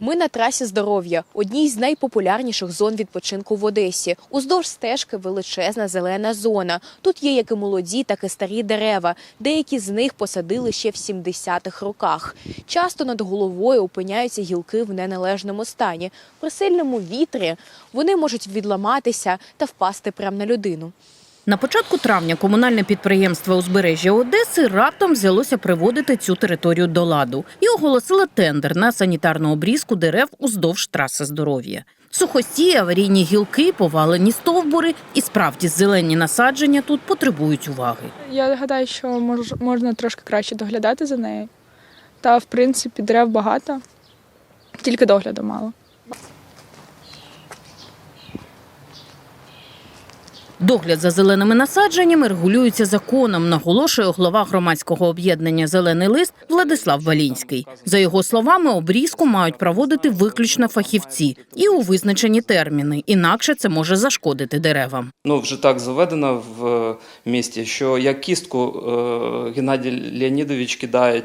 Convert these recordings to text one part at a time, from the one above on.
Ми на трасі здоров'я, одній з найпопулярніших зон відпочинку в Одесі. Уздовж стежки величезна зелена зона. Тут є як і молоді, так і старі дерева. Деякі з них посадили ще в 70-х роках. Часто над головою опиняються гілки в неналежному стані. При сильному вітрі вони можуть відламатися та впасти прямо на людину. На початку травня комунальне підприємство узбережжя Одеси раптом взялося приводити цю територію до ладу і оголосило тендер на санітарну обрізку дерев уздовж траси здоров'я. Сухості, аварійні гілки, повалені стовбури і справді зелені насадження тут потребують уваги. Я гадаю, що мож, можна трошки краще доглядати за нею. Та, в принципі, дерев багато, тільки догляду мало. Догляд за зеленими насадженнями регулюється законом, наголошує голова громадського об'єднання Зелений лист Владислав Валінський. За його словами, обрізку мають проводити виключно фахівці і у визначені терміни, інакше це може зашкодити деревам. Ну, вже так заведено в е, місті, що як кістку е, Геннадій Леонідович кидає е,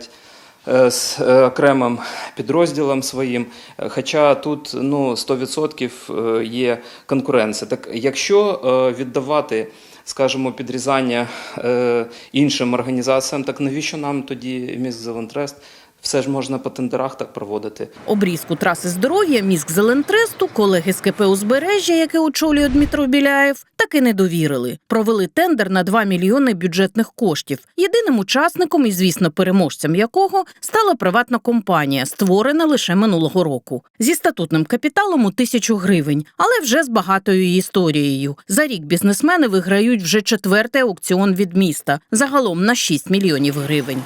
з е, окремим підрозділом своїм, е, хоча тут ну, 100% е, є конкуренція. Так якщо е, віддавати, скажімо, підрізання е, іншим організаціям, так навіщо нам тоді міст Зелентрест? Все ж можна по тендерах так проводити. Обрізку траси здоров'я міськ Зелентресту колеги з КП «Узбережжя», яке очолює Дмитро Біляєв, таки не довірили. Провели тендер на 2 мільйони бюджетних коштів. Єдиним учасником і, звісно, переможцем якого стала приватна компанія, створена лише минулого року. Зі статутним капіталом у тисячу гривень, але вже з багатою історією. За рік бізнесмени виграють вже четвертий аукціон від міста, загалом на 6 мільйонів гривень.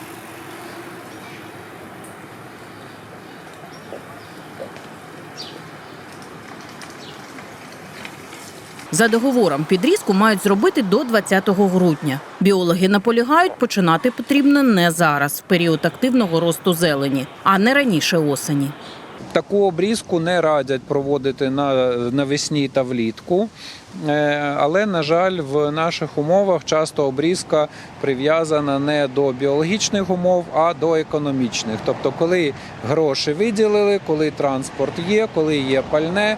За договором підрізку мають зробити до 20 грудня. Біологи наполягають, починати потрібно не зараз, в період активного росту зелені, а не раніше осені. Таку обрізку не радять проводити на навесні та влітку. Е, Але, на жаль, в наших умовах часто обрізка прив'язана не до біологічних умов, а до економічних. Тобто, коли гроші виділили, коли транспорт є, коли є пальне,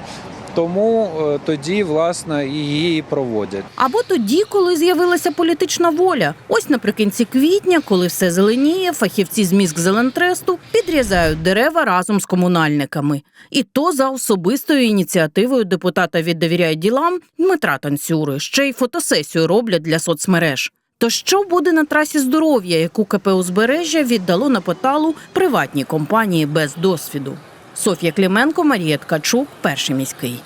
тому е, тоді власне її проводять. Або тоді, коли з'явилася політична воля. Ось наприкінці квітня, коли все зеленіє, фахівці з міськ Зелентресту підрізають дерева разом з комунальниками. І то за особистою ініціативою депутата від «Довіряй ділам Дмитра Танцюри. Ще й фотосесію роблять для соцмереж. То що буде на трасі здоров'я, яку КП «Узбережжя» віддало на поталу приватній компанії без досвіду? Софія Кліменко, Марія Ткачук, перший міський.